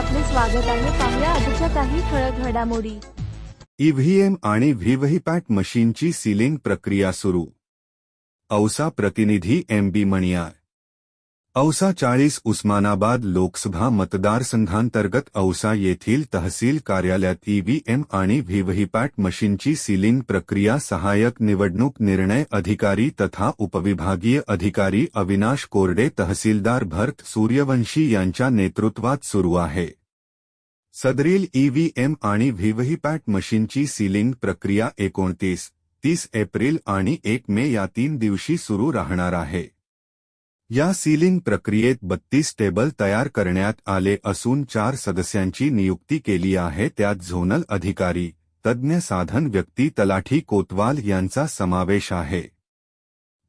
स्वागत आहे. पाहुया आजच्या काही ठळक घडामोडी. ईव्हीएम आणि व्हीव्हीपॅट मशीनची सीलिंग प्रक्रिया सुरू. औसा प्रतिनिधी एम बी मणियार. औसा चाळीस उस्मानाबाद लोकसभा मतदारसंघांतर्गत औसा येथील तहसील कार्यालयात ईव्हीएम आणि व्हीव्हीपॅट मशीनची सीलिंग प्रक्रिया सहाय्यक निवडणूक निर्णय अधिकारी तथा उपविभागीय अधिकारी अविनाश कोरडे तहसीलदार भरत सूर्यवंशी यांच्या नेतृत्वात सुरू आहे. सदरील ईव्हीएम आणि व्हीव्हीपॅट मशीनची सीलिंग प्रक्रिया एकोणतीस तीस एप्रिल आणि एक मे या तीन दिवशी सुरू राहणार आहे. या सीलिंग प्रक्रियेत बत्तीस टेबल तयार करण्यात आले असून चार सदस्यांची नियुक्ती केली आहे त्यात झोनल अधिकारी तज्ज्ञ साधन व्यक्ती तलाठी कोतवाल यांचा समावेश आहे.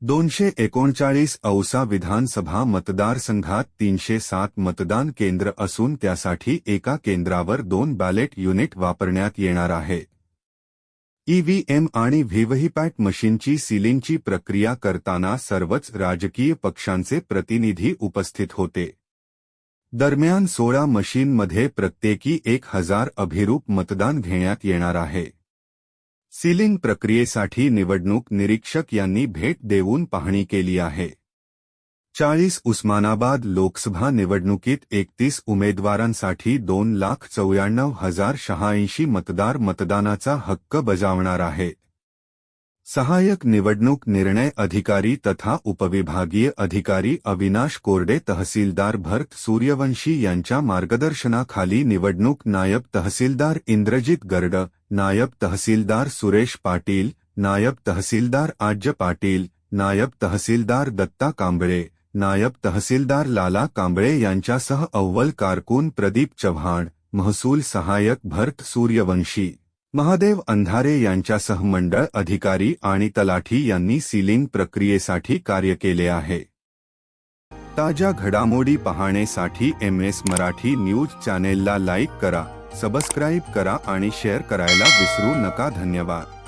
दोनशे एकोणचाळीस औसा विधानसभा मतदारसंघात तीनशे सात मतदान केंद्र असून त्यासाठी एका केंद्रावर दोन बॅलेट युनिट वापरण्यात येणार आहे. ईव्हीएम आणि व्हीव्हीपॅट मशीनची सीलिंगची प्रक्रिया करताना सर्वच राजकीय पक्षांचे प्रतिनिधी उपस्थित होते. दरम्यान सोळा मशीनमध्ये प्रत्येकी एक हजार अभिरूप मतदान घेण्यात येणार आहे. सीलिंग प्रक्रियेसाठी निवडणूक निरीक्षक यांनी भेट देऊन पाहणी केली आहे. चाळीस उस्मानाबाद लोकसभा निवडणुकीत एकतीस उमेदवारांसाठी दोन लाख चौऱ्याण्णव हजार शहाऐंशी मतदार मतदानाचा हक्क बजावणार आहेत सहाय्यक निवडणूक निर्णय अधिकारी तथा उपविभागीय अधिकारी अविनाश कोरडे तहसीलदार भरत सूर्यवंशी यांच्या मार्गदर्शनाखाली निवडणूक नायब तहसीलदार इंद्रजित गर्ड नायब तहसीलदार सुरेश पाटील नायब तहसीलदार आज्य पाटील नायब तहसीलदार दत्ता कांबळे नायब तहसीलदार लाला कांबळे यांच्यासह अव्वल कारकून प्रदीप चव्हाण महसूल सहाय्यक भरत सूर्यवंशी. महादेव अंधारे यांच्यासह मंडळ अधिकारी आणि तलाठी यांनी सीलिंग प्रक्रियेसाठी कार्य केले आहे. ताज्या घडामोडी पाहण्यासाठी एम एस मराठी न्यूज चॅनेलला लाईक करा सबस्क्राईब करा आणि शेअर करायला विसरू नका. धन्यवाद.